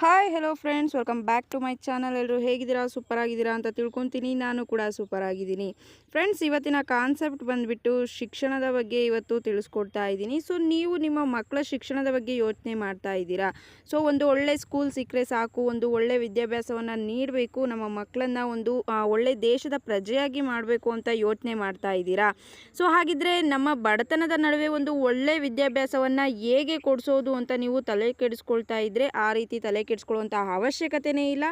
Hi hello friends welcome back to my channel ಎಲ್ಲರೂ ಹೇಗಿದ್ದೀರಾ? Super ಆಗಿದ್ದೀರಾ ಅಂತ ತಿಳ್ಕೊತೀನಿ. ನಾನು ಕೂಡ ಸೂಪರ್ ಆಗಿದ್ದೀನಿ ಫ್ರೆಂಡ್ಸ್ ಇವತ್ತಿನ ಕಾನ್ಸೆಪ್ಟ್ ಬಂದುಬಿಟ್ಟು ಶಿಕ್ಷಣದ ಬಗ್ಗೆ ಇವತ್ತು ತಿಳಿಸ್ಕೊಡ್ತಾ ಇದ್ದೀನಿ. ಸೊ ನೀವು ನಿಮ್ಮ ಮಕ್ಕಳ ಶಿಕ್ಷಣದ ಬಗ್ಗೆ ಯೋಚನೆ ಮಾಡ್ತಾ ಇದ್ದೀರಾ? ಸೊ ಒಂದು ಒಳ್ಳೆ ಸ್ಕೂಲ್ ಸಿಕ್ಕರೆ ಸಾಕು. ಒಂದು ಒಳ್ಳೆ ವಿದ್ಯಾಭ್ಯಾಸವನ್ನು ನೀಡಬೇಕು. ನಮ್ಮ ಮಕ್ಕಳನ್ನು ಒಂದು ಒಳ್ಳೆ ದೇಶದ ಪ್ರಜೆಯಾಗಿ ಮಾಡಬೇಕು ಅಂತ ಯೋಚನೆ ಮಾಡ್ತಾ ಇದ್ದೀರಾ? ಸೊ ಹಾಗಿದ್ರೆ ನಮ್ಮ ಬಡತನದ ನಡುವೆ ಒಂದು ಒಳ್ಳೆ ವಿದ್ಯಾಭ್ಯಾಸವನ್ನು ಹೇಗೆ ಕೊಡಿಸೋದು ಅಂತ ನೀವು ತಲೆ ಕೆಡಿಸ್ಕೊಳ್ತಾ ಇದ್ದರೆ ಆ ರೀತಿ ತಲೆ ಕೆಡಿಸ್ಕೊಳ್ಳುವಂಥ ಅವಶ್ಯಕತೆಯೇ ಇಲ್ಲ.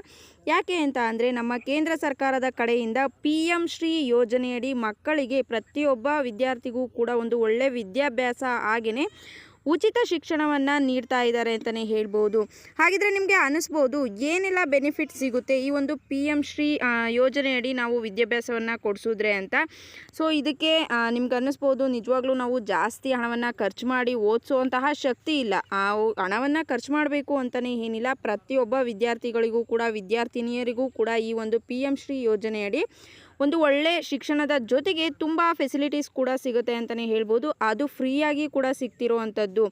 ಯಾಕೆ ಅಂತ ಅಂದರೆ ನಮ್ಮ ಕೇಂದ್ರ ಸರ್ಕಾರದ ಕಡೆಯಿಂದ ಪಿ ಎಂ ಶ್ರೀ ಯೋಜನೆಯಡಿ ಮಕ್ಕಳಿಗೆ ಪ್ರತಿಯೊಬ್ಬ ವಿದ್ಯಾರ್ಥಿಗೂ ಕೂಡ ಒಂದು ಒಳ್ಳೆಯ ವಿದ್ಯಾಭ್ಯಾಸ ಹಾಗೆಯೇ ಉಚಿತ ಶಿಕ್ಷಣವನ್ನು ನೀಡ್ತಾ ಇದ್ದಾರೆ ಅಂತಲೇ ಹೇಳ್ಬೋದು. ಹಾಗಿದ್ರೆ ನಿಮಗೆ ಅನಿಸ್ಬೋದು, ಏನೆಲ್ಲ ಬೆನಿಫಿಟ್ ಸಿಗುತ್ತೆ ಈ ಒಂದು ಪಿ ಎಂ ಶ್ರೀ ಯೋಜನೆಯಡಿ ನಾವು ವಿದ್ಯಾಭ್ಯಾಸವನ್ನು ಕೊಡಿಸಿದ್ರೆ ಅಂತ. ಸೊ ಇದಕ್ಕೆ ನಿಮ್ಗೆ ಅನ್ನಿಸ್ಬೋದು ನಿಜವಾಗ್ಲೂ ನಾವು ಜಾಸ್ತಿ ಹಣವನ್ನು ಖರ್ಚು ಮಾಡಿ ಓದಿಸುವಂತಹ ಶಕ್ತಿ ಇಲ್ಲ. ಹಣವನ್ನು ಖರ್ಚು ಮಾಡಬೇಕು ಅಂತಲೇ ಏನಿಲ್ಲ. ಪ್ರತಿಯೊಬ್ಬ ವಿದ್ಯಾರ್ಥಿಗಳಿಗೂ ಕೂಡ, ವಿದ್ಯಾರ್ಥಿನಿಯರಿಗೂ ಕೂಡ ಈ ಒಂದು ಪಿ ಎಂ ಶ್ರೀ ಯೋಜನೆಯಡಿ ಒಂದು ಒಳ್ಳೆ ಶಿಕ್ಷಣದ ಜೊತೆಗೆ ತುಂಬ ಫೆಸಿಲಿಟೀಸ್ ಕೂಡ ಸಿಗುತ್ತೆ ಅಂತಲೇ ಹೇಳ್ಬೋದು. ಅದು ಫ್ರೀಯಾಗಿ ಕೂಡ ಸಿಗ್ತಿರೋವಂಥದ್ದು.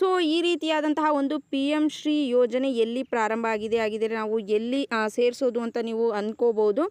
ಸೊ ಈ ರೀತಿಯಾದಂತಹ ಒಂದು ಪಿ ಎಂ ಶ್ರೀ ಯೋಜನೆ ಎಲ್ಲಿ ಪ್ರಾರಂಭ ಆಗಿದೆ ಆಗಿದ್ರೆ ನಾವು ಎಲ್ಲಿ ಸೇರಿಸೋದು ಅಂತ ನೀವು ಅಂದ್ಕೋಬೋದು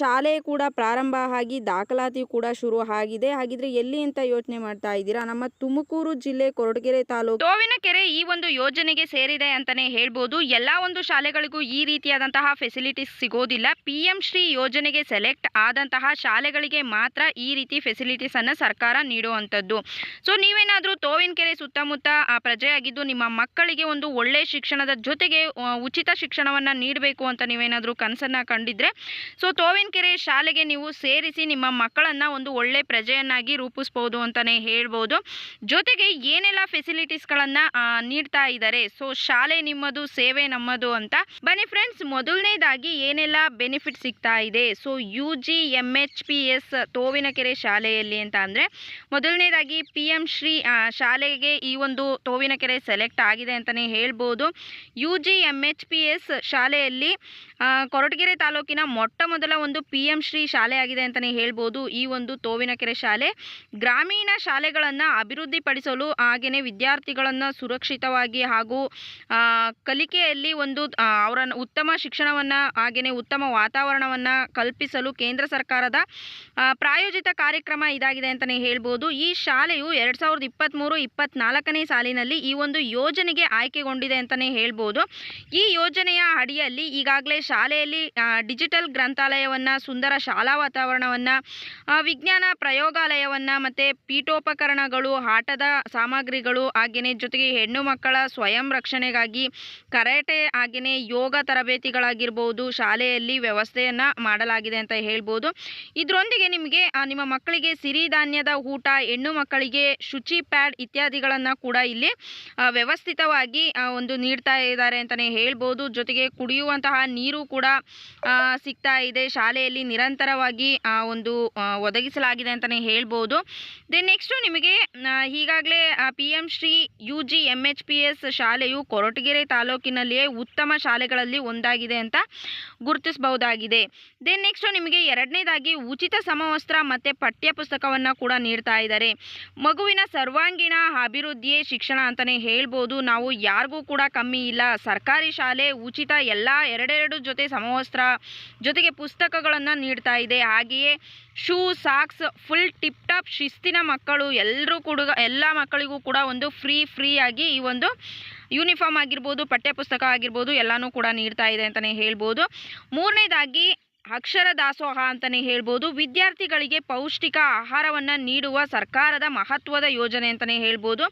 ಶಾಲೆ ಕೂಡ ಪ್ರಾರಂಭ ಆಗಿ ದಾಖಲಾತಿ ಕೂಡ ಶುರು ಆಗಿದೆ. ಹಾಗಿದ್ರೆ ಎಲ್ಲಿ ಅಂತ ಯೋಚನೆ ಮಾಡ್ತಾ ಇದ್ದೀರಾ? ನಮ್ಮ ತುಮಕೂರು ಜಿಲ್ಲೆ ಕೊರಟಗೆರೆ ತಾಲೂಕು ತೋವಿನಕೆರೆ ಈ ಒಂದು ಯೋಜನೆಗೆ ಸೇರಿದೆ ಅಂತಾನೆ ಹೇಳ್ಬೋದು. ಎಲ್ಲ ಒಂದು ಶಾಲೆಗಳಿಗೂ ಈ ರೀತಿಯಾದಂತಹ ಫೆಸಿಲಿಟೀಸ್ ಸಿಗೋದಿಲ್ಲ. ಪಿ ಎಂ ಶ್ರೀ ಯೋಜನೆಗೆ ಸೆಲೆಕ್ಟ್ ಆದಂತಹ ಶಾಲೆಗಳಿಗೆ ಮಾತ್ರ ಈ ರೀತಿ ಫೆಸಿಲಿಟೀಸ್ ಅನ್ನ ಸರ್ಕಾರ ನೀಡುವಂಥದ್ದು. ಸೊ ನೀವೇನಾದರೂ ತೋವಿನಕೆರೆ ಸುತ್ತಮುತ್ತ ಪ್ರಜೆಯಾಗಿದ್ದು ನಿಮ್ಮ ಮಕ್ಕಳಿಗೆ ಒಂದು ಒಳ್ಳೆ ಶಿಕ್ಷಣದ ಜೊತೆಗೆ ಉಚಿತ ಶಿಕ್ಷಣವನ್ನ ನೀಡಬೇಕು ಅಂತ ನೀವೇನಾದರೂ ಕನಸನ್ನ ಕಂಡಿದ್ರೆ ಸೊ ತೋವಿನಕೆರೆ ಶಾಲೆಗೆ ನೀವು ಸೇರಿಸಿ ನಿಮ್ಮ ಮಕ್ಕಳನ್ನ ಒಂದು ಒಳ್ಳೆ ಪ್ರಜೆಯನ್ನಾಗಿ ರೂಪಿಸ್ಬೋದು ಅಂತಾನೆ ಹೇಳ್ಬೋದು. ಜೊತೆಗೆ ಏನೆಲ್ಲ ಫೆಸಿಲಿಟೀಸ್ಗಳನ್ನು ನೀಡ್ತಾ ಇದ್ದಾರೆ? ಸೊ ಶಾಲೆ ನಿಮ್ಮದು, ಸೇವೆ ನಮ್ಮದು ಅಂತ. ಬನ್ನಿ ಫ್ರೆಂಡ್ಸ್ ಮೊದಲನೇದಾಗಿ ಏನೆಲ್ಲ ಬೆನಿಫಿಟ್ ಸಿಗ್ತಾ ಇದೆ? So U G M H P S Tovinakere ಶಾಲೆಯಲ್ಲಿ ಅಂತ ಅಂದರೆ ಮೊದಲನೇದಾಗಿ ಪಿ ಎಂ ಶ್ರೀ ಶಾಲೆಗೆ ಈ ಒಂದು ತೋವಿನಕೆರೆ ಸೆಲೆಕ್ಟ್ ಆಗಿದೆ ಅಂತಲೇ ಹೇಳ್ಬೋದು. U G M H P S ಶಾಲೆಯಲ್ಲಿ ಕೊರಟಗೆರೆ ತಾಲೂಕಿನ ಮೊಟ್ಟ ಮೊದಲ ಒಂದು ಪಿ ಎಂ ಶ್ರೀ ಶಾಲೆ ಆಗಿದೆ ಅಂತಲೇ ಹೇಳ್ಬೋದು. ಈ ಒಂದು ತೋವಿನಕೆರೆ ಶಾಲೆ ಗ್ರಾಮೀಣ ಶಾಲೆಗಳನ್ನು ಅಭಿವೃದ್ಧಿಪಡಿಸಲು ಹಾಗೆಯೇ ವಿದ್ಯಾರ್ಥಿಗಳನ್ನು ಸುರಕ್ಷಿತವಾಗಿ ಹಾಗೂ ಕಲಿಕೆಯಲ್ಲಿ ಒಂದು ಅವರ ಉತ್ತಮ ಶಿಕ್ಷಣವನ್ನು ಹಾಗೆಯೇ ಉತ್ತಮ ವಾತಾವರಣವನ್ನು ಕಲ್ಪಿಸಲು ಕೇಂದ್ರ ಸರ್ಕಾರದ ಪ್ರಾಯೋಜಿತ ಕಾರ್ಯಕ್ರಮ ಇದಾಗಿದೆ ಅಂತಲೇ ಹೇಳ್ಬೋದು. ಈ ಶಾಲೆಯು ಎರಡು ಸಾವಿರದ ಇಪ್ಪತ್ತ್ಮೂರು ಇಪ್ಪತ್ತ್ನಾಲ್ಕನೇ ಸಾಲಿನಲ್ಲಿ ಈ ಒಂದು ಯೋಜನೆಗೆ ಆಯ್ಕೆಗೊಂಡಿದೆ ಅಂತಲೇ ಹೇಳ್ಬೋದು. ಈ ಯೋಜನೆಯ ಅಡಿಯಲ್ಲಿ ಈಗಾಗಲೇ ಶಾಲೆಯಲ್ಲಿ ಡಿಜಿಟಲ್ ಗ್ರಂಥಾಲಯವನ್ನು, ಸುಂದರ ಶಾಲಾ ವಾತಾವರಣವನ್ನು ವಿಜ್ಞಾನ ಪ್ರಯೋಗಾಲಯವನ್ನು ಮತ್ತು ಪೀಠೋಪಕರಣಗಳು, ಆಟದ ಸಾಮಗ್ರಿಗಳು ಹಾಗೆಯೇ ಜೊತೆಗೆ ಹೆಣ್ಣು ಮಕ್ಕಳ ಸ್ವಯಂ ರಕ್ಷಣೆಗಾಗಿ ಕರಾಟೆ ಹಾಗೆಯೇ ಯೋಗ ತರಬೇತಿಗಳಾಗಿರ್ಬೋದು, ಶಾಲೆಯಲ್ಲಿ ವ್ಯವಸ್ಥೆಯನ್ನು ಮಾಡಲಾಗಿದೆ ಅಂತ ಹೇಳ್ಬೋದು. ಇದರೊಂದಿಗೆ ನಿಮಗೆ ನಿಮ್ಮ ಮಕ್ಕಳಿಗೆ ಸಿರಿಧಾನ್ಯದ ಊಟ, ಹೆಣ್ಣು ಮಕ್ಕಳಿಗೆ ಶುಚಿ ಪ್ಯಾಡ್ ಇತ್ಯಾದಿಗಳನ್ನು ಕೂಡ ಇಲ್ಲಿ ವ್ಯವಸ್ಥಿತವಾಗಿ ಒಂದು ನೀಡ್ತಾ ಇದ್ದಾರೆ ಅಂತಲೇ ಹೇಳ್ಬೋದು. ಜೊತೆಗೆ ಕುಡಿಯುವಂತಹ ನೀರು ಕೂಡ ಸಿಗ್ತಾ ಇದೆ. ಶಾಲೆಯಲ್ಲಿ ನಿರಂತರವಾಗಿ ಒಂದು ಒದಗಿಸಲಾಗಿದೆ ಅಂತಲೇ ಹೇಳ್ಬೋದು. ದೆನ್ ನೆಕ್ಸ್ಟು ನಿಮಗೆ ಈಗಾಗಲೇ P M Shri U G M H P S ಶಾಲೆಯು ಕೊರಟಗೆರೆ ತಾಲೂಕಿನಲ್ಲಿಯೇ ಉತ್ತಮ ಶಾಲೆಗಳಲ್ಲಿ ಒಂದಾಗಿದೆ ಅಂತ ಗುರುತಿಸಬಹುದಾಗಿದೆ. ದೆನ್ ನೆಕ್ಸ್ಟು ನಿಮಗೆ ಎರಡನೇದಾಗಿ ಉಚಿತ ಸಮವಸ್ತ್ರ ಮತ್ತು ಪಠ್ಯಪುಸ್ತಕವನ್ನು ಕೂಡ ನೀಡ್ತಾ ಇದ್ದಾರೆ. ಮಗುವಿನ ಸರ್ವಾಂಗೀಣ ಅಭಿವೃದ್ಧಿಯೇ ಶಿಕ್ಷಣ ಅಂತಲೇ ಹೇಳ್ಬೋದು. ನಾವು ಯಾರಿಗೂ ಕೂಡ ಕಮ್ಮಿ ಇಲ್ಲ. ಸರ್ಕಾರಿ ಶಾಲೆ ಉಚಿತ ಎಲ್ಲ ಎರಡೆರಡು ಜೊತೆ ಸಮವಸ್ತ್ರ ಜೊತೆಗೆ ಪುಸ್ತಕಗಳನ್ನು ನೀಡ್ತಾ ಇದೆ. ಹಾಗೆಯೇ shoe, socks, full tip top ಶಿಸ್ತಿನ ಮಕ್ಕಳು ಎಲ್ಲರೂ ಕೂಡ ಎಲ್ಲ ಮಕ್ಕಳಿಗೂ ಕೂಡ ಒಂದು ಫ್ರೀ ಫ್ರೀ ಆಗಿ ಈ ಒಂದು ಯೂನಿಫಾರ್ಮ್ ಆಗಿರ್ಬೋದು, ಪಠ್ಯಪುಸ್ತಕ ಆಗಿರ್ಬೋದು ಎಲ್ಲನೂ ಕೂಡ ನೀಡ್ತಾ ಇದೆ ಅಂತಲೇ ಹೇಳ್ಬೋದು. ಮೂರನೇದಾಗಿ ಅಕ್ಷರ ದಾಸೋಹ ಅಂತಲೇ ಹೇಳ್ಬೋದು. ವಿದ್ಯಾರ್ಥಿಗಳಿಗೆ ಪೌಷ್ಟಿಕ ಆಹಾರವನ್ನು ನೀಡುವ ಸರ್ಕಾರದ ಮಹತ್ವದ ಯೋಜನೆ ಅಂತಲೇ ಹೇಳ್ಬೋದು.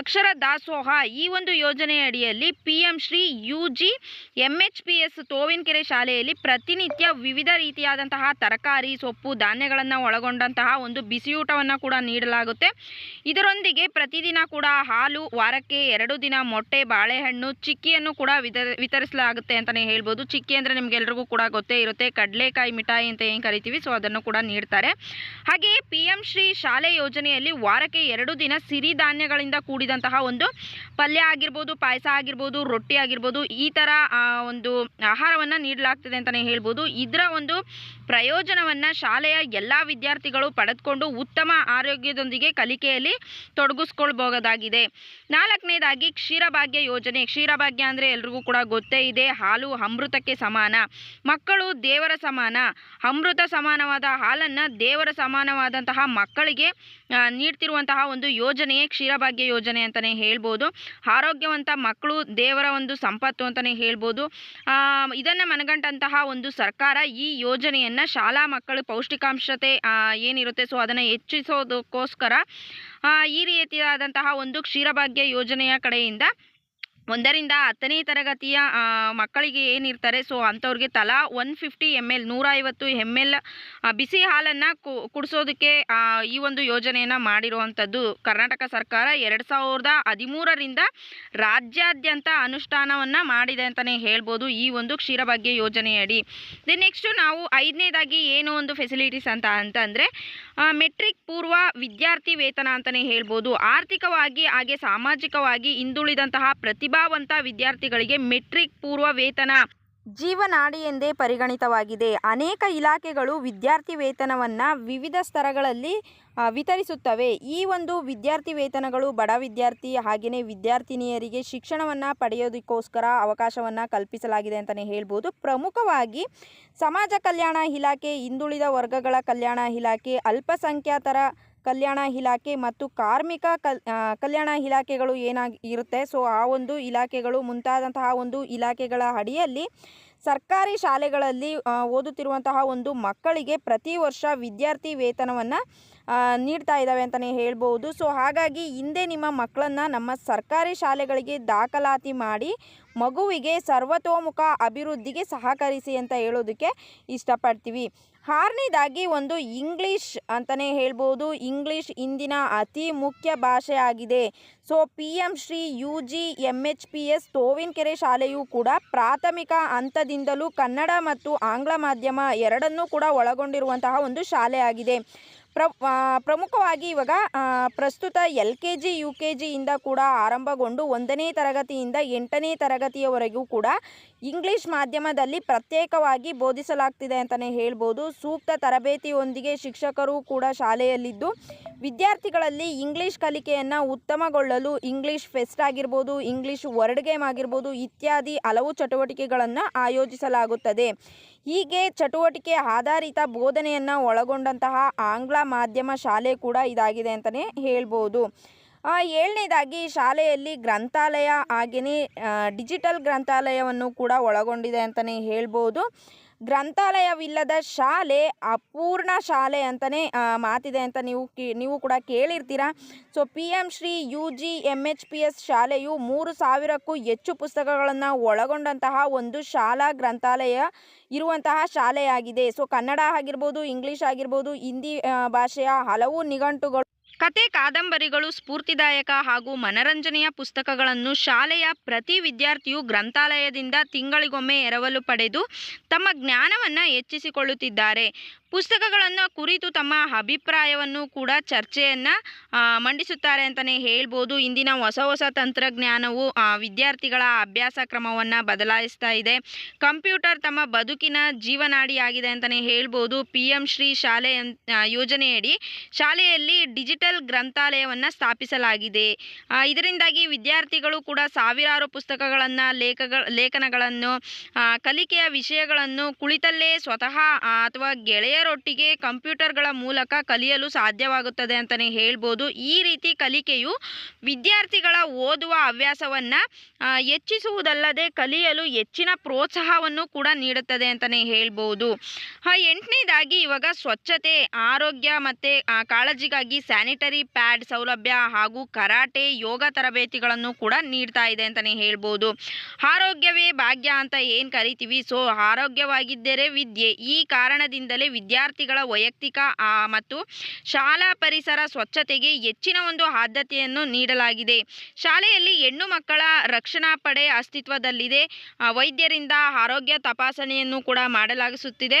ಅಕ್ಷರ ದಾಸೋಹ ಈ ಒಂದು ಯೋಜನೆ ಅಡಿಯಲ್ಲಿ P M Shri U G M H P S Tovinakere ಶಾಲೆಯಲ್ಲಿ ಪ್ರತಿನಿತ್ಯ ವಿವಿಧ ರೀತಿಯಾದಂತಹ ತರಕಾರಿ, ಸೊಪ್ಪು, ಧಾನ್ಯಗಳನ್ನು ಒಳಗೊಂಡಂತಹ ಒಂದು ಬಿಸಿಯೂಟವನ್ನು ಕೂಡ ನೀಡಲಾಗುತ್ತೆ. ಇದರೊಂದಿಗೆ ಪ್ರತಿದಿನ ಕೂಡ ಹಾಲು, ವಾರಕ್ಕೆ ಎರಡು ದಿನ ಮೊಟ್ಟೆ, ಬಾಳೆಹಣ್ಣು, ಚಿಕ್ಕಿಯನ್ನು ಕೂಡ ವಿತ ವಿತರಿಸಲಾಗುತ್ತೆ ಅಂತಲೇ ಹೇಳ್ಬೋದು. ಚಿಕ್ಕಿ ಅಂದರೆ ನಿಮಗೆಲ್ರಿಗೂ ಕೂಡ ಗೊತ್ತೇ ಇರುತ್ತೆ. ಕಡ್ಲೆ ಕಡಲೆಕಾಯಿ ಮಿಠಾಯಿ ಅಂತ ಏನು ಕರಿತೀವಿ ಸೊ ಅದನ್ನು ಕೂಡ ನೀಡ್ತಾರೆ. ಹಾಗೆಯೇ ಪಿ ಎಂ ಶ್ರೀ ಶಾಲೆ ಯೋಜನೆಯಲ್ಲಿ ವಾರಕ್ಕೆ ಎರಡು ದಿನ ಸಿರಿಧಾನ್ಯಗಳಿಂದ ಕೂಡಿದಂತಹ ಒಂದು ಪಲ್ಯ ಆಗಿರ್ಬೋದು, ಪಾಯಸ ಆಗಿರ್ಬೋದು, ರೊಟ್ಟಿ ಆಗಿರ್ಬೋದು, ಈ ಥರ ಒಂದು ಆಹಾರವನ್ನು ನೀಡಲಾಗ್ತದೆ ಅಂತಲೇ ಹೇಳ್ಬೋದು. ಇದರ ಒಂದು ಪ್ರಯೋಜನವನ್ನು ಶಾಲೆಯ ಎಲ್ಲ ವಿದ್ಯಾರ್ಥಿಗಳು ಪಡೆದುಕೊಂಡು ಉತ್ತಮ ಆರೋಗ್ಯದೊಂದಿಗೆ ಕಲಿಕೆಯಲ್ಲಿ ತೊಡಗಿಸ್ಕೊಳ್ಬಹುದಾಗಿದೆ ನಾಲ್ಕನೇದಾಗಿ ಕ್ಷೀರಭಾಗ್ಯ ಯೋಜನೆ. ಕ್ಷೀರಭಾಗ್ಯ ಅಂದರೆ ಎಲ್ರಿಗೂ ಕೂಡ ಗೊತ್ತೇ ಇದೆ. ಹಾಲು ಅಮೃತಕ್ಕೆ ಸಮಾನ. ಮಕ್ಕಳು ದೇವರ ಸಮಾನ. ಅಮೃತ ಸಮಾನವಾದ ಹಾಲನ್ನು ದೇವರ ಸಮಾನವಾದಂತಹ ಮಕ್ಕಳಿಗೆ ನೀಡ್ತಿರುವಂತಹ ಒಂದು ಯೋಜನೆಯೇ ಕ್ಷೀರಭಾಗ್ಯ ಯೋಜನೆ ಅಂತಲೇ ಹೇಳ್ಬೋದು. ಆರೋಗ್ಯವಂತ ಮಕ್ಕಳು ದೇವರ ಒಂದು ಸಂಪತ್ತು ಅಂತಲೇ ಹೇಳ್ಬೋದು. ಇದನ್ನು ಮನಗಂಟಂತಹ ಒಂದು ಸರ್ಕಾರ ಈ ಯೋಜನೆಯನ್ನು ಶಾಲಾ ಮಕ್ಕಳು ಪೌಷ್ಟಿಕಾಂಶತೆ ಏನಿರುತ್ತೆ ಸೊ ಅದನ್ನು ಹೆಚ್ಚಿಸೋದಕ್ಕೋಸ್ಕರ ಈ ರೀತಿಯಾದಂತಹ ಒಂದು ಕ್ಷೀರಭಾಗ್ಯ ಯೋಜನೆಯ ಕಡೆಯಿಂದ ಒಂದರಿಂದ ಹತ್ತನೇ ತರಗತಿಯ ಮಕ್ಕಳಿಗೆ ಏನಿರ್ತಾರೆ, ಸೊ ಅಂಥವ್ರಿಗೆ ತಲಾ ಒನ್ ಫಿಫ್ಟಿ ಎಂ ಎಲ್ ನೂರ ಐವತ್ತು ಎಂ ಎಲ್ ಬಿಸಿ ಹಾಲನ್ನು ಕುಡಿಸೋದಕ್ಕೆ ಈ ಒಂದು ಯೋಜನೆಯನ್ನು ಮಾಡಿರುವಂಥದ್ದು ಕರ್ನಾಟಕ ಸರ್ಕಾರ ಎರಡು ಸಾವಿರದ ಹದಿಮೂರರಿಂದ ರಾಜ್ಯಾದ್ಯಂತ ಅನುಷ್ಠಾನವನ್ನು ಮಾಡಿದೆ ಅಂತಲೇ ಹೇಳ್ಬೋದು ಈ ಒಂದು ಕ್ಷೀರಭಾಗ್ಯ ಯೋಜನೆಯಡಿ. ದೆನ್ ನೆಕ್ಸ್ಟು ನಾವು ಐದನೇದಾಗಿ ಏನು ಒಂದು ಫೆಸಿಲಿಟೀಸ್ ಅಂತ, ಅಂತಂದರೆ ಮೆಟ್ರಿಕ್ ಪೂರ್ವ ವಿದ್ಯಾರ್ಥಿ ವೇತನ ಅಂತಲೇ ಹೇಳ್ಬೋದು. ಆರ್ಥಿಕವಾಗಿ ಹಾಗೆ ಸಾಮಾಜಿಕವಾಗಿ ಹಿಂದುಳಿದಂತಹ ಪ್ರತಿಭಾವಂತ ವಿದ್ಯಾರ್ಥಿಗಳಿಗೆ ಮೆಟ್ರಿಕ್ ಪೂರ್ವ ವೇತನ. ಜೀವನಾಡಿ ಎಂದೇ ಪರಿಗಣಿತವಾಗಿದೆ. ಅನೇಕ ಇಲಾಖೆಗಳು ವಿದ್ಯಾರ್ಥಿ ವೇತನವನ್ನು ವಿವಿಧ ಸ್ತರಗಳಲ್ಲಿ ವಿತರಿಸುತ್ತವೆ. ಈ ಒಂದು ವಿದ್ಯಾರ್ಥಿ ವೇತನಗಳು ಬಡ ವಿದ್ಯಾರ್ಥಿ ಹಾಗೆಯೇ ವಿದ್ಯಾರ್ಥಿನಿಯರಿಗೆ ಶಿಕ್ಷಣವನ್ನು ಪಡೆಯೋದಕ್ಕೋಸ್ಕರ ಅವಕಾಶವನ್ನು ಕಲ್ಪಿಸಲಾಗಿದೆ ಅಂತಲೇ ಹೇಳ್ಬೋದು. ಪ್ರಮುಖವಾಗಿ ಸಮಾಜ ಕಲ್ಯಾಣ ಇಲಾಖೆ, ಹಿಂದುಳಿದ ವರ್ಗಗಳ ಕಲ್ಯಾಣ ಇಲಾಖೆ, ಅಲ್ಪಸಂಖ್ಯಾತರ ಕಲ್ಯಾಣ ಇಲಾಖೆ ಮತ್ತು ಕಾರ್ಮಿಕ ಕಲ್ ಕಲ್ಯಾಣ ಇಲಾಖೆಗಳು ಏನಾಗಿ, ಇರುತ್ತೆ. ಸೊ, ಆ ಒಂದು ಇಲಾಖೆಗಳು ಮುಂತಾದಂತಹ ಒಂದು ಇಲಾಖೆಗಳ ಅಡಿಯಲ್ಲಿ ಸರ್ಕಾರಿ ಶಾಲೆಗಳಲ್ಲಿ ಓದುತ್ತಿರುವಂತಹ ಒಂದು ಮಕ್ಕಳಿಗೆ ಪ್ರತಿ ವರ್ಷ ವಿದ್ಯಾರ್ಥಿ ವೇತನವನ್ನು ನೀಡ್ತಾ ಇದ್ದಾವೆ ಅಂತಲೇ ಹೇಳ್ಬೋದು. ಸೊ ಹಾಗಾಗಿ ಹಿಂದೆ ನಿಮ್ಮ ಮಕ್ಕಳನ್ನು ನಮ್ಮ ಸರ್ಕಾರಿ ಶಾಲೆಗಳಿಗೆ ದಾಖಲಾತಿ ಮಾಡಿ ಮಗುವಿಗೆ ಸರ್ವತೋಮುಖ ಅಭಿವೃದ್ಧಿಗೆ ಸಹಕರಿಸಿ ಅಂತ ಹೇಳೋದಕ್ಕೆ ಇಷ್ಟಪಡ್ತೀವಿ. ಆರನೇದಾಗಿ ಒಂದು ಇಂಗ್ಲೀಷ್ ಅಂತಲೇ ಹೇಳ್ಬೋದು. ಇಂಗ್ಲೀಷ್ ಇಂದಿನ ಅತಿ ಮುಖ್ಯ ಭಾಷೆ ಆಗಿದೆ. So P M Shri U G M H P S Tovinakere ಶಾಲೆಯು ಕೂಡ ಪ್ರಾಥಮಿಕ ಹಂತದಿಂದಲೂ ಕನ್ನಡ ಮತ್ತು ಆಂಗ್ಲ ಮಾಧ್ಯಮ ಎರಡನ್ನೂ ಕೂಡ ಒಳಗೊಂಡಿರುವಂತಹ ಒಂದು ಶಾಲೆ ಆಗಿದೆ. ಪ್ರ ಪ್ರಮುಖವಾಗಿ ಇವಾಗ ಪ್ರಸ್ತುತ L K G, U K ಜಿಯಿಂದ ಕೂಡ ಆರಂಭಗೊಂಡು ಒಂದನೇ ತರಗತಿಯಿಂದ ಎಂಟನೇ ತರಗತಿಯವರೆಗೂ ಕೂಡ ಇಂಗ್ಲೀಷ್ ಮಾಧ್ಯಮದಲ್ಲಿ ಪ್ರತ್ಯೇಕವಾಗಿ ಬೋಧಿಸಲಾಗ್ತಿದೆ ಅಂತಲೇ ಹೇಳ್ಬೋದು. ಸೂಕ್ತ ತರಬೇತಿಯೊಂದಿಗೆ ಶಿಕ್ಷಕರು ಕೂಡ ಶಾಲೆಯಲ್ಲಿದ್ದು, ವಿದ್ಯಾರ್ಥಿಗಳಲ್ಲಿ ಇಂಗ್ಲೀಷ್ ಕಲಿಕೆಯನ್ನು ಉತ್ತಮಗೊಳ್ಳಲು ಇಂಗ್ಲೀಷ್ ಫೆಸ್ಟ್ ಆಗಿರ್ಬೋದು, ಇಂಗ್ಲೀಷ್ ವರ್ಡ್ ಗೇಮ್ ಆಗಿರ್ಬೋದು ಇತ್ಯಾದಿ ಹಲವು ಚಟುವಟಿಕೆಗಳನ್ನು ಆಯೋಜಿಸಲಾಗುತ್ತದೆ. ಹೀಗೆ ಚಟುವಟಿಕೆ ಆಧಾರಿತ ಬೋಧನೆಯನ್ನು ಒಳಗೊಂಡಂತಹ ಆಂಗ್ಲ ಮಾಧ್ಯಮ ಶಾಲೆ ಕೂಡ ಇದಾಗಿದೆ ಅಂತಲೇ ಹೇಳ್ಬೋದು. ಏಳನೇದಾಗಿ ಶಾಲೆಯಲ್ಲಿ ಗ್ರಂಥಾಲಯ ಹಾಗೆಯೇ ಡಿಜಿಟಲ್ ಗ್ರಂಥಾಲಯವನ್ನು ಕೂಡ ಒಳಗೊಂಡಿದೆ ಅಂತಲೇ ಹೇಳ್ಬೋದು. ಗ್ರಂಥಾಲಯವಿಲ್ಲದ ಶಾಲೆ, ಅಪೂರ್ಣ ಶಾಲೆ ಅಂತಲೇ ಮಾತಿದೆ ಅಂತ ನೀವು ನೀವು ಕೂಡ ಕೇಳಿರ್ತೀರ. So P M Shri U G M H P S ಶಾಲೆಯು ಮೂರು ಸಾವಿರಕ್ಕೂ ಹೆಚ್ಚು ಪುಸ್ತಕಗಳನ್ನು ಒಳಗೊಂಡಂತಹ ಒಂದು ಶಾಲಾ ಗ್ರಂಥಾಲಯ ಇರುವಂತಹ ಶಾಲೆಯಾಗಿದೆ. ಸೊ ಕನ್ನಡ ಆಗಿರ್ಬೋದು ಇಂಗ್ಲೀಷ್ ಆಗಿರ್ಬೋದು, ಹಿಂದಿ ಭಾಷೆಯ ಹಲವು ನಿಘಂಟುಗಳು ಕತೆ ಕಾದಂಬರಿಗಳು ಸ್ಫೂರ್ತಿದಾಯಕ ಹಾಗೂ ಮನರಂಜನೆಯ ಪುಸ್ತಕಗಳನ್ನು ಶಾಲೆಯ ಪ್ರತಿ ವಿದ್ಯಾರ್ಥಿಯು ಗ್ರಂಥಾಲಯದಿಂದ ತಿಂಗಳಿಗೊಮ್ಮೆ ಎರವಲು ಪಡೆದು ತಮ್ಮ ಜ್ಞಾನವನ್ನು ಹೆಚ್ಚಿಸಿಕೊಳ್ಳುತ್ತಿದ್ದಾರೆ. ಪುಸ್ತಕಗಳನ್ನು ಕುರಿತು ತಮ್ಮ ಅಭಿಪ್ರಾಯವನ್ನು ಕೂಡ ಚರ್ಚೆಯನ್ನು ಮಂಡಿಸುತ್ತಾರೆ ಅಂತಲೇ ಹೇಳ್ಬೋದು. ಇಂದಿನ ಹೊಸ ಹೊಸ ತಂತ್ರಜ್ಞಾನವು ವಿದ್ಯಾರ್ಥಿಗಳ ಅಭ್ಯಾಸ ಕ್ರಮವನ್ನು ಬದಲಾಯಿಸ್ತಾ ಇದೆ. ಕಂಪ್ಯೂಟರ್ ತಮ್ಮ ಬದುಕಿನ ಜೀವನಾಡಿಯಾಗಿದೆ ಅಂತಲೇ ಹೇಳ್ಬೋದು. ಪಿ ಎಂ ಶ್ರೀ ಶಾಲೆ ಯೋಜನೆಯಡಿ ಶಾಲೆಯಲ್ಲಿ ಡಿಜಿಟಲ್ ಗ್ರಂಥಾಲಯವನ್ನು ಸ್ಥಾಪಿಸಲಾಗಿದೆ. ಇದರಿಂದಾಗಿ ವಿದ್ಯಾರ್ಥಿಗಳು ಕೂಡ ಸಾವಿರಾರು ಪುಸ್ತಕಗಳನ್ನು ಲೇಖನಗಳನ್ನು ಕಲಿಕೆಯ ವಿಷಯಗಳನ್ನು ಕುಳಿತಲ್ಲೇ ಸ್ವತಃ ಅಥವಾ ಅಥವಾ ಗೆಳೆಯರೊಟ್ಟಿಗೆ ಕಂಪ್ಯೂಟರ್ಗಳ ಮೂಲಕ ಕಲಿಯಲು ಸಾಧ್ಯವಾಗುತ್ತದೆ ಅಂತಲೇ ಹೇಳ್ಬೋದು. ಈ ರೀತಿ ಕಲಿಕೆಯು ವಿದ್ಯಾರ್ಥಿಗಳ ಓದುವ ಹವ್ಯಾಸವನ್ನು ಹೆಚ್ಚಿಸುವುದಲ್ಲದೆ ಕಲಿಯಲು ಹೆಚ್ಚಿನ ಪ್ರೋತ್ಸಾಹವನ್ನು ಕೂಡ ನೀಡುತ್ತದೆ ಅಂತಲೇ ಹೇಳ್ಬೋದು. ಎಂಟನೇದಾಗಿ ಇವಾಗ ಸ್ವಚ್ಛತೆ, ಆರೋಗ್ಯ ಮತ್ತು ಕಾಳಜಿಗಾಗಿ ಸ್ಯಾನಿಟರಿ ಪ್ಯಾಡ್ ಸೌಲಭ್ಯ ಹಾಗೂ ಕರಾಟೆ, ಯೋಗ ತರಬೇತಿಗಳನ್ನು ಕೂಡ ನೀಡ್ತಾ ಇದೆ ಅಂತಲೇ ಹೇಳ್ಬೋದು. ಆರೋಗ್ಯವೇ ಭಾಗ್ಯ ಅಂತ ಏನು ಕರಿತೀವಿ? ಸೊ, ಆರೋಗ್ಯವಾಗಿದ್ದರೆ ವಿದ್ಯೆ. ಈ ಕಾರಣದಿಂದಲೇ ವಿದ್ಯಾ ವಿದ್ಯಾರ್ಥಿಗಳ ವೈಯಕ್ತಿಕ ಮತ್ತು ಶಾಲಾ ಪರಿಸರ ಸ್ವಚ್ಛತೆಗೆ ಹೆಚ್ಚಿನ ಒಂದು ಆದ್ಯತೆಯನ್ನು ನೀಡಲಾಗಿದೆ. ಶಾಲೆಯಲ್ಲಿ ಹೆಣ್ಣು ಮಕ್ಕಳ ರಕ್ಷಣಾ ಪಡೆ ಅಸ್ತಿತ್ವದಲ್ಲಿದೆ. ವೈದ್ಯರಿಂದ ಆರೋಗ್ಯ ತಪಾಸಣೆಯನ್ನು ಕೂಡ ಮಾಡಲಾಗಿಸುತ್ತಿದೆ.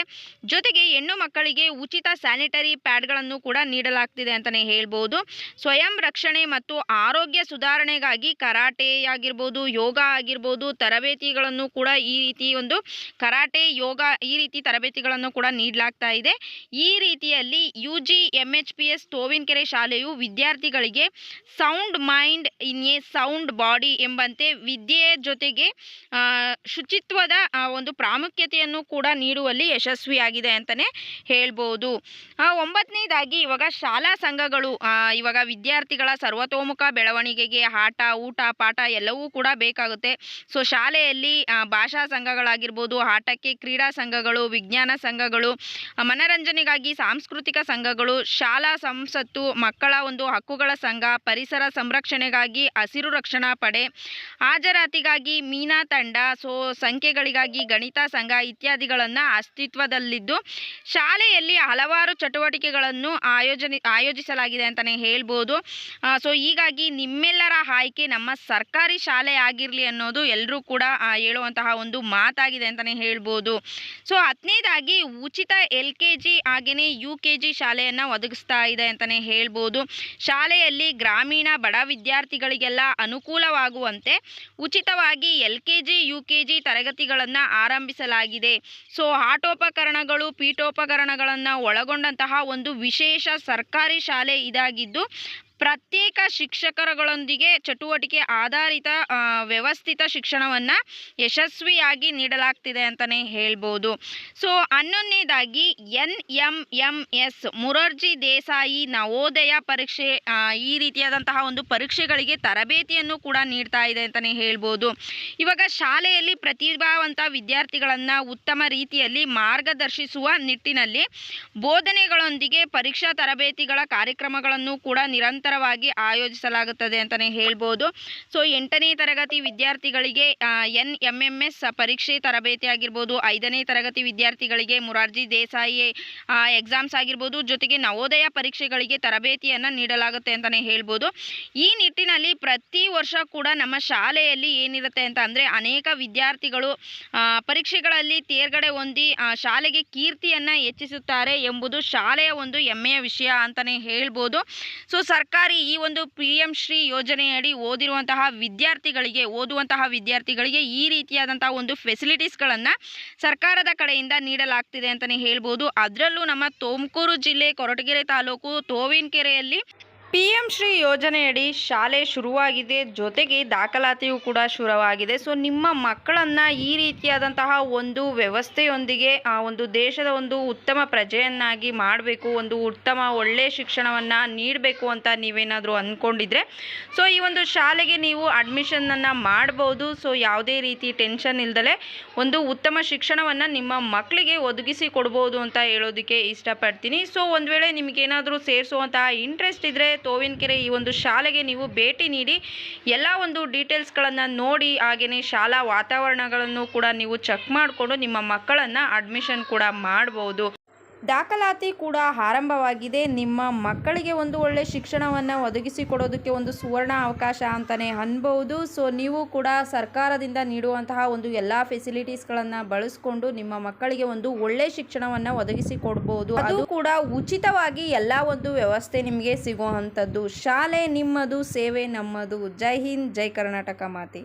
ಜೊತೆಗೆ ಹೆಣ್ಣು ಮಕ್ಕಳಿಗೆ ಉಚಿತ ಸ್ಯಾನಿಟರಿ ಪ್ಯಾಡ್ಗಳನ್ನು ಕೂಡ ನೀಡಲಾಗ್ತಿದೆ ಅಂತಲೇ ಹೇಳ್ಬೋದು. ಸ್ವಯಂ ರಕ್ಷಣೆ ಮತ್ತು ಆರೋಗ್ಯ ಸುಧಾರಣೆಗಾಗಿ ಕರಾಟೆ ಆಗಿರ್ಬೋದು, ಯೋಗ ಆಗಿರ್ಬೋದು, ತರಬೇತಿಗಳನ್ನು ಕೂಡ ಈ ರೀತಿ ಒಂದು ಕರಾಟೆ, ಯೋಗ ಈ ರೀತಿ ತರಬೇತಿಗಳನ್ನು ಕೂಡ ನೀಡಲಾಗ್ತಾ ಈ ರೀತಿಯಲ್ಲಿ U G M H P S Tovinakere ಶಾಲೆಯು ವಿದ್ಯಾರ್ಥಿಗಳಿಗೆ sound mind in a sound body ಎಂಬಂತೆ ವಿದ್ಯೆಯ ಜೊತೆಗೆ ಶುಚಿತ್ವದ ಒಂದು ಪ್ರಾಮುಖ್ಯತೆಯನ್ನು ಕೂಡ ನೀಡುವಲ್ಲಿ ಯಶಸ್ವಿಯಾಗಿದೆ ಅಂತಲೇ ಹೇಳ್ಬೋದು. ಒಂಬತ್ತನೇದಾಗಿ ಇವಾಗ ಶಾಲಾ ಸಂಘಗಳು ಇವಾಗ ವಿದ್ಯಾರ್ಥಿಗಳ ಸರ್ವತೋಮುಖ ಬೆಳವಣಿಗೆಗೆ ಆಟ, ಊಟ, ಪಾಠ ಎಲ್ಲವೂ ಕೂಡ ಬೇಕಾಗುತ್ತೆ. ಸೊ, ಶಾಲೆಯಲ್ಲಿ ಭಾಷಾ ಸಂಘಗಳಾಗಿರ್ಬೋದು, ಆಟಕ್ಕೆ ಕ್ರೀಡಾ ಸಂಘಗಳು, ವಿಜ್ಞಾನ ಸಂಘಗಳು ಮನರಂಜನೆಗಾಗಿ ಸಾಂಸ್ಕೃತಿಕ ಸಂಘಗಳು, ಶಾಲಾ ಸಂಸತ್ತು, ಮಕ್ಕಳ ಒಂದು ಹಕ್ಕುಗಳ ಸಂಘ, ಪರಿಸರ ಸಂರಕ್ಷಣೆಗಾಗಿ ಹಸಿರು ರಕ್ಷಣಾ ಪಡೆ, ಹಾಜರಾತಿಗಾಗಿ ಮೀನಾ ತಂಡ, ಸೊ ಸಂಖ್ಯೆಗಳಿಗಾಗಿ ಗಣಿತ ಸಂಘ ಇತ್ಯಾದಿಗಳನ್ನು ಅಸ್ತಿತ್ವದಲ್ಲಿದ್ದು, ಶಾಲೆಯಲ್ಲಿ ಹಲವಾರು ಚಟುವಟಿಕೆಗಳನ್ನು ಆಯೋಜನೆ, ಆಯೋಜಿಸಲಾಗಿದೆ ಅಂತಲೇ ಹೇಳ್ಬೋದು. ಸೊ ಹೀಗಾಗಿ ನಿಮ್ಮೆಲ್ಲರ ಆಯ್ಕೆ ನಮ್ಮ ಸರ್ಕಾರಿ ಶಾಲೆ ಆಗಿರಲಿ ಅನ್ನೋದು ಎಲ್ಲರೂ ಕೂಡ ಹೇಳುವಂತಹ ಒಂದು ಮಾತಾಗಿದೆ ಅಂತಲೇ ಹೇಳ್ಬೋದು. ಸೊ ಹತ್ತನೇದಾಗಿ ಉಚಿತ ಎಲ್ ಕೆ ಜಿ ಹಾಗೆಯೇ ಯು ಕೆ ಜಿ ಶಾಲೆಯನ್ನು ಒದಗಿಸ್ತಾ ಇದೆ ಅಂತಲೇ ಹೇಳ್ಬೋದು. ಶಾಲೆಯಲ್ಲಿ ಗ್ರಾಮೀಣ ಬಡ ವಿದ್ಯಾರ್ಥಿಗಳಿಗೆಲ್ಲ ಅನುಕೂಲವಾಗುವಂತೆ ಉಚಿತವಾಗಿ L K G U K G ತರಗತಿಗಳನ್ನು ಆರಂಭಿಸಲಾಗಿದೆ. ಸೊ, ಆಟೋಪಕರಣಗಳು, ಪೀಠೋಪಕರಣಗಳನ್ನು ಒಳಗೊಂಡಂತಹ ಒಂದು ವಿಶೇಷ ಸರ್ಕಾರಿ ಶಾಲೆ ಇದಾಗಿದ್ದು ಪ್ರತ್ಯೇಕ ಶಿಕ್ಷಕರುಗಳೊಂದಿಗೆ ಚಟುವಟಿಕೆ ಆಧಾರಿತ ವ್ಯವಸ್ಥಿತ ಶಿಕ್ಷಣವನ್ನು ಯಶಸ್ವಿಯಾಗಿ ನೀಡಲಾಗ್ತಿದೆ ಅಂತಲೇ ಹೇಳ್ಬೋದು. So ಹನ್ನೊಂದನೇದಾಗಿ N M M S Morarji Desai Navodaya ಪರೀಕ್ಷೆ ಈ ರೀತಿಯಾದಂತಹ ಒಂದು ಪರೀಕ್ಷೆಗಳಿಗೆ ತರಬೇತಿಯನ್ನು ಕೂಡ ನೀಡ್ತಾ ಇದೆ ಅಂತಲೇ ಹೇಳ್ಬೋದು. ಇವಾಗ ಶಾಲೆಯಲ್ಲಿ ಪ್ರತಿಭಾವಂತ ವಿದ್ಯಾರ್ಥಿಗಳನ್ನು ಉತ್ತಮ ರೀತಿಯಲ್ಲಿ ಮಾರ್ಗದರ್ಶಿಸುವ ನಿಟ್ಟಿನಲ್ಲಿ ಬೋಧನೆಗಳೊಂದಿಗೆ ಪರೀಕ್ಷಾ ತರಬೇತಿಗಳ ಕಾರ್ಯಕ್ರಮಗಳನ್ನು ಕೂಡ ನಿರಂತರವಾಗಿ ಆಯೋಜಿಸಲಾಗುತ್ತದೆ ಅಂತಲೇ ಹೇಳ್ಬೋದು. ಸೊ ಎಂಟನೇ ತರಗತಿ ವಿದ್ಯಾರ್ಥಿಗಳಿಗೆ ಎನ್ ಎಂ ಎಂ ಎಸ್ ಪರೀಕ್ಷೆ ತರಬೇತಿ ಆಗಿರ್ಬೋದು, ಐದನೇ ತರಗತಿ ವಿದ್ಯಾರ್ಥಿಗಳಿಗೆ, ಮುರಾರ್ಜಿ ದೇಸಾಯಿ ಎಕ್ಸಾಮ್ಸ್ ಆಗಿರ್ಬೋದು, ಜೊತೆಗೆ ನವೋದಯ ಪರೀಕ್ಷೆಗಳಿಗೆ ತರಬೇತಿಯನ್ನು ನೀಡಲಾಗುತ್ತೆ ಅಂತಲೇ ಹೇಳ್ಬೋದು. ಈ ನಿಟ್ಟಿನಲ್ಲಿ ಪ್ರತಿ ವರ್ಷ ಕೂಡ ನಮ್ಮ ಶಾಲೆಯಲ್ಲಿ ಏನಿರುತ್ತೆ ಅಂತ ಅಂದರೆ, ಅನೇಕ ವಿದ್ಯಾರ್ಥಿಗಳು ಪರೀಕ್ಷೆಗಳಲ್ಲಿ ತೇರ್ಗಡೆ ಹೊಂದಿ ಶಾಲೆಗೆ ಕೀರ್ತಿಯನ್ನು ಹೆಚ್ಚಿಸುತ್ತಾರೆ ಎಂಬುದು ಶಾಲೆಯ ಒಂದು ಹೆಮ್ಮೆಯ ವಿಷಯ ಅಂತಲೇ ಹೇಳ್ಬೋದು. ಸೊ ಸರ್ಕಾರಿ ಈ ಒಂದು ಪಿ ಎಂ ಶ್ರೀ ಯೋಜನೆಯಡಿ ಓದಿರುವಂತಹ ವಿದ್ಯಾರ್ಥಿಗಳಿಗೆ, ಓದುವಂತಹ ವಿದ್ಯಾರ್ಥಿಗಳಿಗೆ ಈ ರೀತಿಯಾದಂತಹ ಒಂದು ಫೆಸಿಲಿಟೀಸ್ಗಳನ್ನು ಸರ್ಕಾರದ ಕಡೆಯಿಂದ ನೀಡಲಾಗ್ತಿದೆ ಅಂತಲೇ ಹೇಳ್ಬೋದು. ಅದರಲ್ಲೂ ನಮ್ಮ ತುಮಕೂರು ಜಿಲ್ಲೆ, ಕೊರಟಗೆರೆ ತಾಲೂಕು, ತೋವಿನಕೆರೆಯಲ್ಲಿ ಪಿ ಎಂ ಶ್ರೀ ಯೋಜನೆಯಡಿ ಶಾಲೆ ಶುರುವಾಗಿದೆ, ಜೊತೆಗೆ ದಾಖಲಾತಿಯೂ ಕೂಡ ಶುರುವಾಗಿದೆ. ಸೊ, ನಿಮ್ಮ ಮಕ್ಕಳನ್ನು ಈ ರೀತಿಯಾದಂತಹ ಒಂದು ವ್ಯವಸ್ಥೆಯೊಂದಿಗೆ, ಆ ಒಂದು ದೇಶದ ಒಂದು ಉತ್ತಮ ಪ್ರಜೆಯನ್ನಾಗಿ ಮಾಡಬೇಕು, ಒಂದು ಉತ್ತಮ ಒಳ್ಳೆಯ ಶಿಕ್ಷಣವನ್ನು ನೀಡಬೇಕು ಅಂತ ನೀವೇನಾದರೂ ಅಂದ್ಕೊಂಡಿದ್ರೆ ಸೊ, ಈ ಒಂದು ಶಾಲೆಗೆ ನೀವು ಅಡ್ಮಿಷನನ್ನು ಮಾಡ್ಬೋದು. ಸೊ, ಯಾವುದೇ ರೀತಿ ಟೆನ್ಷನ್ ಇಲ್ದಲೆ ಒಂದು ಉತ್ತಮ ಶಿಕ್ಷಣವನ್ನು ನಿಮ್ಮ ಮಕ್ಕಳಿಗೆ ಒದಗಿಸಿ ಕೊಡ್ಬೋದು ಅಂತ ಹೇಳೋದಕ್ಕೆ ಇಷ್ಟಪಡ್ತೀನಿ. ಸೊ, ಒಂದು ವೇಳೆ ನಿಮಗೇನಾದರೂ ಸೇರಿಸುವಂತಹ ಇಂಟ್ರೆಸ್ಟ್ ಇದ್ದರೆ ತೋವಿನಕೆರೆ ಈ ಒಂದು ಶಾಲೆಗೆ ನೀವು ಭೇಟಿ ನೀಡಿ ಎಲ್ಲ ಒಂದು ಡೀಟೇಲ್ಸ್ಗಳನ್ನು ನೋಡಿ ಹಾಗೆಯೇ ಶಾಲಾ ವಾತಾವರಣಗಳನ್ನು ಕೂಡ ನೀವು ಚೆಕ್ ಮಾಡಿಕೊಂಡು ನಿಮ್ಮ ಮಕ್ಕಳನ್ನು ಅಡ್ಮಿಷನ್ ಕೂಡ ಮಾಡ್ಬೋದು. ದಾಖಲಾತಿ ಕೂಡ ಆರಂಭವಾಗಿದೆ. ನಿಮ್ಮ ಮಕ್ಕಳಿಗೆ ಒಂದು ಒಳ್ಳೆಯ ಶಿಕ್ಷಣವನ್ನು ಒದಗಿಸಿಕೊಡೋದಕ್ಕೆ ಒಂದು ಸುವರ್ಣ ಅವಕಾಶ ಅಂತಲೇ ಅನ್ಬೋದು. ಸೊ ನೀವು ಕೂಡ ಸರ್ಕಾರದಿಂದ ನೀಡುವಂತಹ ಒಂದು ಎಲ್ಲ ಫೆಸಿಲಿಟೀಸ್ಗಳನ್ನು ಬಳಸಿಕೊಂಡು ನಿಮ್ಮ ಮಕ್ಕಳಿಗೆ ಒಂದು ಒಳ್ಳೆಯ ಶಿಕ್ಷಣವನ್ನು ಒದಗಿಸಿಕೊಡ್ಬೋದು. ಅದು ಕೂಡ ಉಚಿತವಾಗಿ ಎಲ್ಲ ಒಂದು ವ್ಯವಸ್ಥೆ ನಿಮಗೆ ಸಿಗುವಂಥದ್ದು. ಶಾಲೆ ನಿಮ್ಮದು ಸೇವೆ ನಮ್ಮದು. ಜೈ ಹಿಂದ್ ಜೈ ಕರ್ನಾಟಕ ಮಾತೆ.